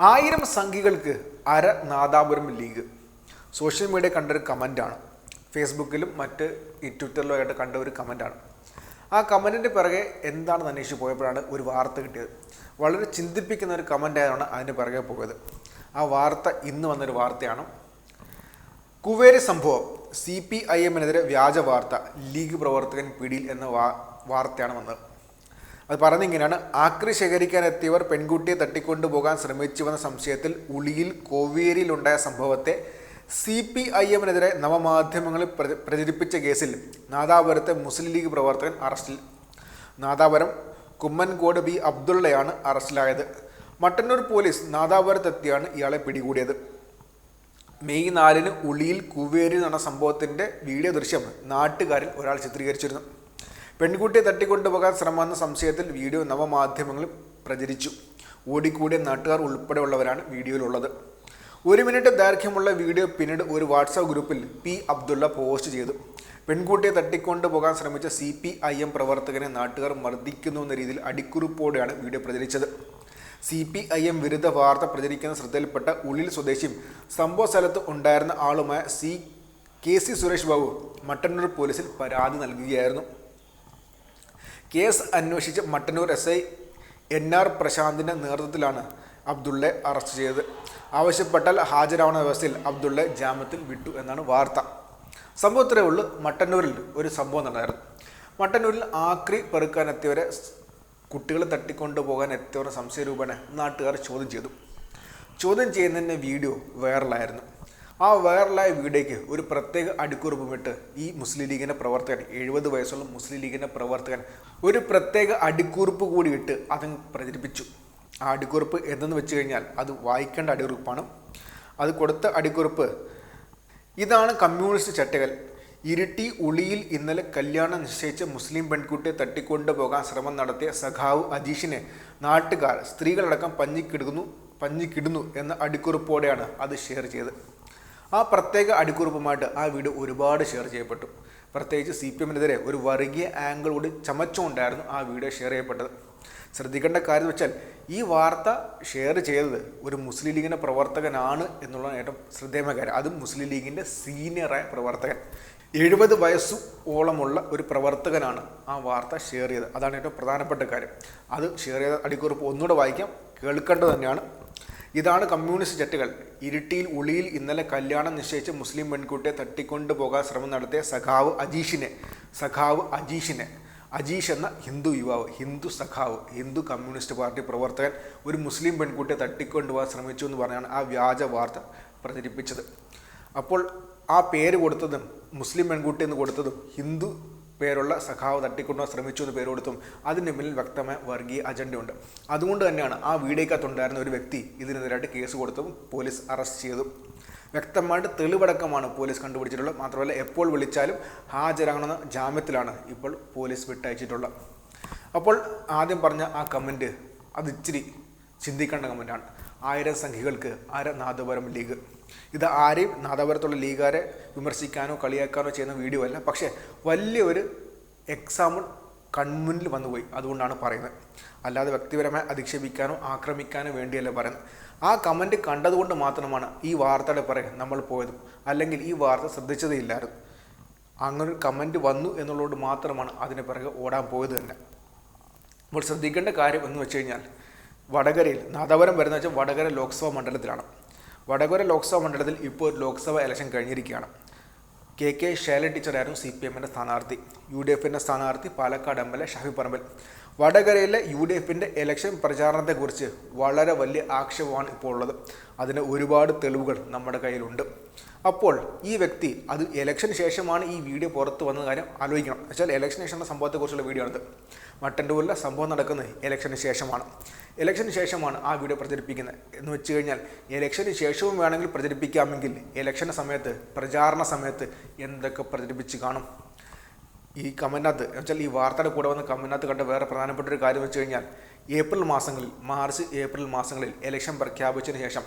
ആയിരം സംഖ്യകൾക്ക് അര Nadapuram league. Social media കണ്ടൊരു കമന്റാണ് ഫേസ്ബുക്കിലും മറ്റ് ഈ ട്വിറ്ററിലും ആയിട്ട് കണ്ട ഒരു കമന്റാണ് ആ കമന്റിന്റെ പിറകെ എന്താണെന്ന് അന്വേഷിച്ച് പോയപ്പോഴാണ് ഒരു വാർത്ത കിട്ടിയത്. വളരെ ചിന്തിപ്പിക്കുന്ന ഒരു കമന്റ് അതിന് പിറകെ പോയത്. ആ വാർത്ത ഇന്ന് വന്നൊരു വാർത്തയാണ്. കുവേരി സംഭവം സി പി ഐ എമ്മിനെതിരെ വ്യാജ വാർത്ത ലീഗ് പ്രവർത്തകൻ പിടിയിൽ എന്ന വാർത്തയാണ് വന്നത്. അത് പറഞ്ഞിങ്ങനെയാണ് ആക്രി ശേഖരിക്കാൻ എത്തിയവർ പെൺകുട്ടിയെ തട്ടിക്കൊണ്ടുപോകാൻ ശ്രമിച്ചുവെന്ന സംശയത്തിൽ ഉളിയിൽ കോവേരിയിലുണ്ടായ സംഭവത്തെ സി പി ഐ എമ്മിനെതിരെ നവമാധ്യമങ്ങളിൽ പ്രച- പ്രചരിപ്പിച്ച കേസിൽ നാദാപുരത്തെ മുസ്ലിം ലീഗ് പ്രവർത്തകൻ അറസ്റ്റിൽ നാദാപുരം കുമ്മൻകോട് ബി അബ്ദുള്ളയാണ് അറസ്റ്റിലായത്. മട്ടന്നൂർ പോലീസ് നാദാപുരത്തെത്തിയാണ് ഇയാളെ പിടികൂടിയത്. മെയ് നാലിന് ഉളിയിൽ കുവേരി നടന്ന സംഭവത്തിന്റെ വീഡിയോ ദൃശ്യം നാട്ടുകാരിൽ ഒരാൾ ചിത്രീകരിച്ചിരുന്നു. പെൺകുട്ടിയെ തട്ടിക്കൊണ്ടുപോകാൻ ശ്രമമെന്ന സംശയത്തിൽ വീഡിയോ നവമാധ്യമങ്ങളിൽ പ്രചരിച്ചു. ഓടിക്കൂടിയ നാട്ടുകാർ ഉൾപ്പെടെയുള്ളവരാണ് വീഡിയോയിലുള്ളത്. ഒരു മിനിറ്റ് ദൈർഘ്യമുള്ള വീഡിയോ പിന്നീട് ഒരു വാട്സാപ്പ് ഗ്രൂപ്പിൽ പി അബ്ദുള്ള പോസ്റ്റ് ചെയ്തു. പെൺകുട്ടിയെ തട്ടിക്കൊണ്ടുപോകാൻ ശ്രമിച്ച സി പി ഐ എം പ്രവർത്തകനെ നാട്ടുകാർ മർദ്ദിക്കുന്നു എന്ന രീതിയിൽ അടിക്കുറിപ്പോടെയാണ് വീഡിയോ പ്രചരിച്ചത്. സി പി ഐ എം വിരുദ്ധ വാർത്ത പ്രചരിക്കുന്ന ശ്രദ്ധയിൽപ്പെട്ട ഉള്ളിൽ സ്വദേശിയും സംഭവ സ്ഥലത്ത് ഉണ്ടായിരുന്ന ആളുമായ C K C Suresh Babu Mattannur പോലീസിൽ പരാതി നൽകുകയായിരുന്നു. കേസ് അന്വേഷിച്ച് Mattannur S I N R പ്രശാന്തിന്റെ നേതൃത്വത്തിലാണ് അബ്ദുള്ളയെ അറസ്റ്റ് ചെയ്തത്. ആവശ്യപ്പെട്ടാൽ ഹാജരാവുന്ന വ്യവസ്ഥയിൽ അബ്ദുള്ള ജാമ്യത്തിൽ വിട്ടു എന്നാണ് വാർത്ത. സംഭവത്തിലേ ഉള്ളൂ. മട്ടന്നൂരിൽ ഒരു സംഭവം നടന്നായിരുന്നു. മട്ടന്നൂരിൽ ആക്രി പെറുക്കാനെത്തിയവരെ കുട്ടികളെ തട്ടിക്കൊണ്ടുപോകാൻ സംശയ സംശയരൂപേണ നാട്ടുകാർ ചോദ്യം ചെയ്തു. ചോദ്യം ചെയ്യുന്നതിന്റെ വീഡിയോ വൈറലായിരുന്നു. ആ വൈറലായ വീടേക്ക് ഒരു പ്രത്യേക അടിക്കുറിപ്പുമിട്ട് ഈ മുസ്ലിം ലീഗിന്റെ പ്രവർത്തകൻ എഴുപത് വയസ്സുള്ള മുസ്ലിം ലീഗിന്റെ പ്രവർത്തകൻ ഒരു പ്രത്യേക അടിക്കുറിപ്പ് കൂടി ഇട്ട് അതങ്ങ് പ്രചരിപ്പിച്ചു. ആ അടിക്കുറിപ്പ് എന്തെന്ന് വെച്ച് കഴിഞ്ഞാൽ അത് വായിക്കേണ്ട അടിക്കുറിപ്പാണ്. അത് കൊടുത്ത അടിക്കുറിപ്പ് ഇതാണ് കമ്മ്യൂണിസ്റ്റ് ചട്ടകൾ. ഇരുട്ടി ഉളിയിൽ ഇന്നലെ കല്യാണം നിശ്ചയിച്ച മുസ്ലിം പെൺകുട്ടിയെ തട്ടിക്കൊണ്ടുപോകാൻ ശ്രമം നടത്തിയ സഖാവ് അജീഷിനെ നാട്ടുകാർ സ്ത്രീകളടക്കം പഞ്ഞിക്കിടുന്നു പഞ്ഞിക്കിടുന്നു എന്ന അടിക്കുറിപ്പോടെയാണ് അത് ഷെയർ ചെയ്തത്. ആ പ്രത്യേക അടിക്കുറിപ്പുമായിട്ട് ആ വീഡിയോ ഒരുപാട് ഷെയർ ചെയ്യപ്പെട്ടു. പ്രത്യേകിച്ച് സി പി എമ്മിനെതിരെ ഒരു വർഗീയ ആംഗിൾ കൂടി ചമച്ചുകൊണ്ടായിരുന്നു ആ വീഡിയോ ഷെയർ ചെയ്യപ്പെട്ടത്. ശ്രദ്ധിക്കേണ്ട കാര്യം വെച്ചാൽ ഈ വാർത്ത ഷെയർ ചെയ്തത് ഒരു മുസ്ലിം ലീഗിന്റെ പ്രവർത്തകനാണ് എന്നുള്ളതാണ് ഏറ്റവും ശ്രദ്ധേയമായ കാര്യം. അതും മുസ്ലിം ലീഗിന്റെ സീനിയറായ പ്രവർത്തകൻ. എഴുപത് വയസ്സു ഓളമുള്ള ഒരു പ്രവർത്തകനാണ് ആ വാർത്ത ഷെയർ ചെയ്തത്. അതാണ് ഏറ്റവും പ്രധാനപ്പെട്ട കാര്യം. അത് ഷെയർ ചെയ്ത അടിക്കുറിപ്പ് ഒന്നുകൂടെ വായിക്കാം. കേൾക്കേണ്ടത് തന്നെയാണ്. ഇതാണ് കമ്മ്യൂണിസ്റ്റ് ജെറ്റുകൾ ഇരുട്ടിയിൽ ഉളിയിൽ ഇന്നലെ കല്യാണം നിശ്ചയിച്ച് മുസ്ലിം പെൺകുട്ടിയെ തട്ടിക്കൊണ്ടു പോകാൻ ശ്രമം നടത്തിയ സഖാവ് അജീഷിനെ. സഖാവ് അജീഷിനെ. അജീഷ് എന്ന ഹിന്ദു യുവാവ് ഹിന്ദു സഖാവ് ഹിന്ദു കമ്മ്യൂണിസ്റ്റ് പാർട്ടി പ്രവർത്തകൻ ഒരു മുസ്ലിം പെൺകുട്ടിയെ തട്ടിക്കൊണ്ടുപോകാൻ ശ്രമിച്ചു എന്ന് പറഞ്ഞാണ് ആ വ്യാജ വാർത്ത പ്രചരിപ്പിച്ചത്. അപ്പോൾ ആ പേര് കൊടുത്തതും മുസ്ലിം പെൺകുട്ടി എന്ന് കൊടുത്തതും ഹിന്ദു പേരുള്ള സഖാവ് തട്ടിക്കൊണ്ടുപോകാൻ ശ്രമിച്ചു എന്ന് പേര് കൊടുത്തും മുന്നിൽ വ്യക്തമായ വർഗീയ അജണ്ടയുണ്ട്. അതുകൊണ്ട് തന്നെയാണ് ആ വീഡിയോക്കകത്തുണ്ടായിരുന്ന ഒരു വ്യക്തി ഇതിനെതിരായിട്ട് കേസ് കൊടുത്തും പോലീസ് അറസ്റ്റ് ചെയ്തു. വ്യക്തമായിട്ട് തെളിവടക്കമാണ് പോലീസ് കണ്ടുപിടിച്ചിട്ടുള്ളത്. മാത്രമല്ല എപ്പോൾ വിളിച്ചാലും ഹാജരാകണമെന്ന ജാമ്യത്തിലാണ് ഇപ്പോൾ പോലീസ് വിട്ടയച്ചിട്ടുള്ളത്. അപ്പോൾ ആദ്യം പറഞ്ഞ ആ കമന്റ് അത് ഇച്ചിരി ചിന്തിക്കേണ്ട കമന്റാണ്. ആയിരം സംഖ്യകൾക്ക് അര നാദപുരം ലീഗ്. ഇത് ആരെയും നാദാപുരത്തുള്ള ലീഗുകാരെ വിമർശിക്കാനോ കളിയാക്കാനോ ചെയ്യുന്ന വീഡിയോ അല്ല. പക്ഷേ വലിയൊരു എക്സാമ്പിൾ കൺമുന്നിൽ വന്നുപോയി അതുകൊണ്ടാണ് പറയുന്നത്. അല്ലാതെ വ്യക്തിപരമായി അധിക്ഷേപിക്കാനോ ആക്രമിക്കാനോ വേണ്ടിയല്ല പറയുന്നത്. ആ കമന്റ് കണ്ടതുകൊണ്ട് മാത്രമാണ് ഈ വാർത്തയുടെ പുറകെ നമ്മൾ പോയതും അല്ലെങ്കിൽ ഈ വാർത്ത ശ്രദ്ധിച്ചതേ ഇല്ലായിരുന്നു. അങ്ങനൊരു കമന്റ് വന്നു എന്നുള്ളതുകൊണ്ട് മാത്രമാണ് അതിന് പിറകെ ഓടാൻ പോയത് തന്നെ. അപ്പോൾ ശ്രദ്ധിക്കേണ്ട കാര്യം എന്ന് വെച്ച് കഴിഞ്ഞാൽ വടകരയിൽ നാദാപുരം വരുന്ന വെച്ചാൽ വടകര ലോക്സഭാ മണ്ഡലത്തിലാണ്. വടകര ലോക്സഭാ മണ്ഡലത്തിൽ ഇപ്പോൾ ലോക്സഭ ഇലക്ഷൻ കഴിഞ്ഞിരിക്കുകയാണ്. കെ കെ ശൈല ടീച്ചറായിരുന്നു സി പി എമ്മിന്റെ സ്ഥാനാർത്ഥി. യു ഡി എഫിന്റെ സ്ഥാനാർത്ഥി Palakkad M L A Shafi Parambil. വടകരയിലെ യു ഡി എഫിന്റെ ഇലക്ഷൻ പ്രചാരണത്തെക്കുറിച്ച് വളരെ വലിയ ആക്ഷേപമാണ് ഇപ്പോൾ ഉള്ളത്. അതിന് ഒരുപാട് തെളിവുകൾ നമ്മുടെ കയ്യിലുണ്ട്. അപ്പോൾ ഈ വ്യക്തി അത് ഇലക്ഷന് ശേഷമാണ് ഈ വീഡിയോ പുറത്ത് വന്ന കാര്യം ആലോചിക്കണം. വെച്ചാൽ ഇലക്ഷന് ശേഷമുള്ള സംഭവത്തെക്കുറിച്ചുള്ള വീഡിയോ ആണിത് മട്ടന്നൂരിലെ സംഭവം നടക്കുന്നത് ഇലക്ഷന് ശേഷമാണ്. ഇലക്ഷന് ശേഷമാണ് ആ വീഡിയോ പ്രചരിപ്പിക്കുന്നത്. എന്ന് വെച്ച് കഴിഞ്ഞാൽ ഇലക്ഷന് ശേഷവും വേണമെങ്കിൽ പ്രചരിപ്പിക്കാമെങ്കിൽ ഇലക്ഷന്റെ സമയത്ത് പ്രചാരണ സമയത്ത് എന്തൊക്കെ പ്രചരിപ്പിച്ച് കാണും? ഈ കമന്റിനകത്ത് വെച്ചാൽ ഈ വാർത്തയുടെ കൂടെ വന്ന കമന്റിനകത്ത് കണ്ട വേറെ പ്രധാനപ്പെട്ട ഒരു കാര്യം വെച്ച് കഴിഞ്ഞാൽ ഏപ്രിൽ മാസങ്ങളിൽ മാർച്ച് ഏപ്രിൽ മാസങ്ങളിൽ ഇലക്ഷൻ പ്രഖ്യാപിച്ചതിന് ശേഷം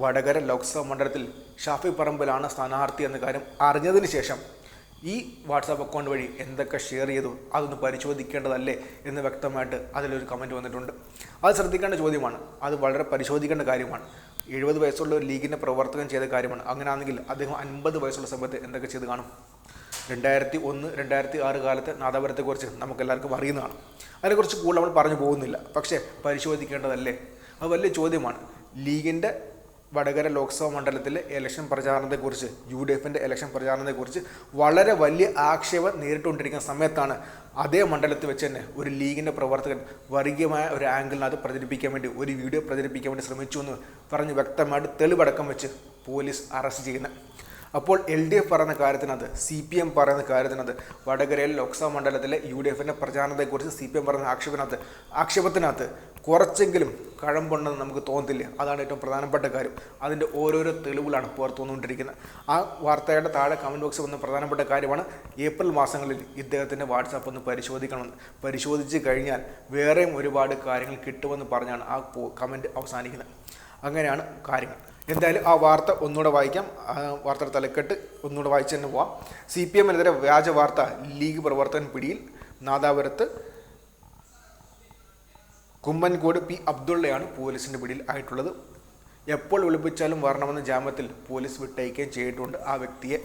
വടകര ലോക്സഭാ മണ്ഡലത്തിൽ ഷാഫി പറമ്പിലാണ് സ്ഥാനാർത്ഥി എന്ന കാര്യം അറിഞ്ഞതിന് ശേഷം ഈ വാട്സാപ്പ് അക്കൗണ്ട് വഴി എന്തൊക്കെ ഷെയർ ചെയ്തു അതൊന്ന് പരിശോധിക്കേണ്ടതല്ലേ എന്ന് വ്യക്തമായിട്ട് അതിലൊരു കമന്റ് വന്നിട്ടുണ്ട്. അത് ശ്രദ്ധിക്കേണ്ട ചോദ്യമാണ്. അത് വളരെ പരിശോധിക്കേണ്ട കാര്യമാണ്. എഴുപത് വയസ്സുള്ള ഒരു ലീഗിന്റെ പ്രവർത്തകൻ ചെയ്ത കാര്യമാണ്. അങ്ങനെയാണെങ്കിൽ അദ്ദേഹം അൻപത് വയസ്സുള്ള സമയത്ത് എന്തൊക്കെ ചെയ്ത് കാണും? രണ്ടായിരത്തി ഒന്ന് രണ്ടായിരത്തി ആറ് കാലത്തെ നാദാപുരത്തെക്കുറിച്ച് നമുക്കെല്ലാവർക്കും അറിയുന്നതാണ്. അതിനെക്കുറിച്ച് കൂടുതൽ നമ്മൾ പറഞ്ഞു പോകുന്നില്ല. പക്ഷേ പരിശോധിക്കേണ്ടതല്ലേ? അത് വലിയ ചോദ്യമാണ്. ലീഗിന്റെ വടകര ലോക്സഭാ മണ്ഡലത്തിലെ ഇലക്ഷൻ പ്രചാരണത്തെക്കുറിച്ച് യു ഡി എഫിന്റെ ഇലക്ഷൻ പ്രചാരണത്തെക്കുറിച്ച് വളരെ വലിയ ആക്ഷേപം നേരിട്ടുകൊണ്ടിരിക്കുന്ന സമയത്താണ് അതേ മണ്ഡലത്തിൽ വെച്ച് തന്നെ ഒരു ലീഗിന്റെ പ്രവർത്തകൻ വർഗീയമായ ഒരു ആംഗിളിനകത്ത് പ്രചരിപ്പിക്കാൻ വേണ്ടി ഒരു വീഡിയോ പ്രചരിപ്പിക്കാൻ വേണ്ടി ശ്രമിച്ചു എന്ന് പറഞ്ഞ് വ്യക്തമായിട്ട് തെളിവടക്കം വെച്ച് പോലീസ് അറസ്റ്റ് ചെയ്യുന്നത്. അപ്പോൾ എൽ ഡി എഫ് പറയുന്ന കാര്യത്തിനകത്ത് സി പി എം പറയുന്ന കാര്യത്തിനകത്ത് വടകരയിൽ ലോക്സഭാ മണ്ഡലത്തിലെ യു ഡി എഫിന്റെ പ്രചാരണത്തെക്കുറിച്ച് സി പി എം പറയുന്ന ആക്ഷേപത്തിനകത്ത് ആക്ഷേപത്തിനകത്ത് കുറച്ചെങ്കിലും കഴമ്പുണ്ടെന്ന് നമുക്ക് തോന്നത്തില്ല. അതാണ് ഏറ്റവും പ്രധാനപ്പെട്ട കാര്യം. അതിന്റെ ഓരോരോ തെളിവുകളാണ് പുറത്തു വന്നുകൊണ്ടിരിക്കുന്നത്. ആ വാർത്തയുടെ താഴെ കമന്റ് ബോക്സിൽ വന്ന പ്രധാനപ്പെട്ട കാര്യമാണ് ഏപ്രിൽ മാസങ്ങളിൽ ഇദ്ദേഹത്തിന്റെ വാട്സാപ്പ് ഒന്ന് പരിശോധിക്കണമെന്ന്. പരിശോധിച്ച് കഴിഞ്ഞാൽ വേറെയും ഒരുപാട് കാര്യങ്ങൾ കിട്ടുമെന്ന് പറഞ്ഞാണ് ആ കമന്റ് അവസാനിക്കുന്നത്. അങ്ങനെയാണ് കാര്യങ്ങൾ. എന്തായാലും ആ വാർത്ത ഒന്നുകൂടെ വായിക്കാം. വാർത്തയുടെ തലക്കെട്ട് ഒന്നുകൂടെ വായിച്ചു തന്നെ പോവാം. സി പി എമ്മിനെതിരെ വ്യാജ വാർത്ത ലീഗ് പ്രവർത്തകൻ പിടിയിൽ നാദാപുരത്ത് കുമ്മൻകോട് പി അബ്ദുള്ളയാണ് പോലീസിന്റെ പിടിയിൽ ആയിട്ടുള്ളത്. എപ്പോൾ വിളിപ്പിച്ചാലും വരണമെന്ന ജാമ്യത്തിൽ പോലീസ് വിട്ടയക്കുകയും ചെയ്തിട്ടുണ്ട് ആ വ്യക്തിയെ.